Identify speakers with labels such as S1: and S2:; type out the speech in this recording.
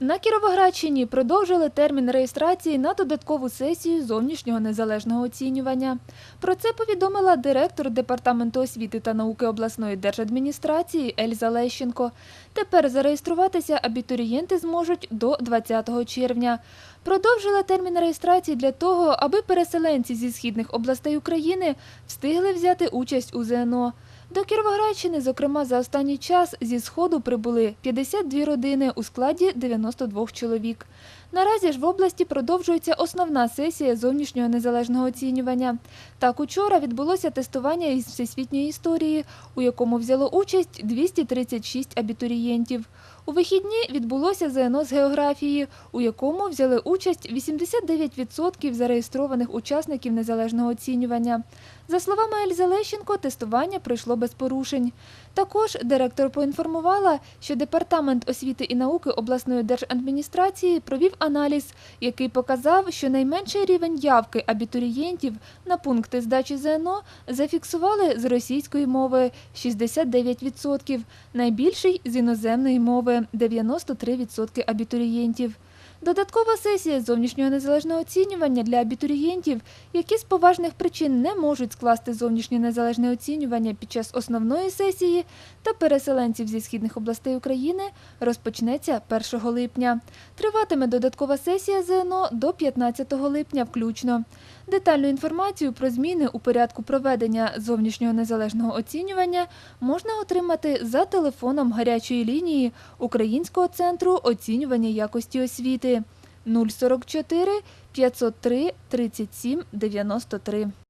S1: На Кіровоградщині продовжили термін реєстрації на додаткову сесію зовнішнього незалежного оцінювання. Про це повідомила директор Департаменту освіти та науки обласної держадміністрації Ельза Лещенко. Тепер зареєструватися абітурієнти зможуть до 20 червня. Продовжила термін реєстрації для того, аби переселенці зі східних областей України встигли взяти участь у ЗНО. До Кіровоградщини, зокрема, за останній час зі сходу прибули 52 родини у складі 92 чоловік. Наразі ж в області продовжується основна сесія зовнішнього незалежного оцінювання. Так, учора відбулося тестування із всесвітньої історії, у якому взяло участь 236 абітурієнтів. У вихідні відбулося ЗНО з географії, у якому взяли участь 89% зареєстрованих учасників незалежного оцінювання. За словами Ельзи Лещенко, тестування пройшло без порушень. Також директор поінформувала, що департамент освіти і науки обласної держадміністрації провів аналіз, який показав, що найменший рівень явки абітурієнтів на пункти здачі ЗНО зафіксували з російської мови 69%, найбільший з іноземної мови 93% абітурієнтів. Додаткова сесія зовнішнього незалежного оцінювання для абітурієнтів, які з поважних причин не можуть скласти зовнішнє незалежне оцінювання під час основної сесії та переселенців зі східних областей України, розпочнеться 1 липня. Триватиме додаткова сесія ЗНО до 15 липня включно. Детальну інформацію про зміни у порядку проведення зовнішнього незалежного оцінювання можна отримати за телефоном гарячої лінії Українського центру оцінювання якості освіти 044 503 37 93.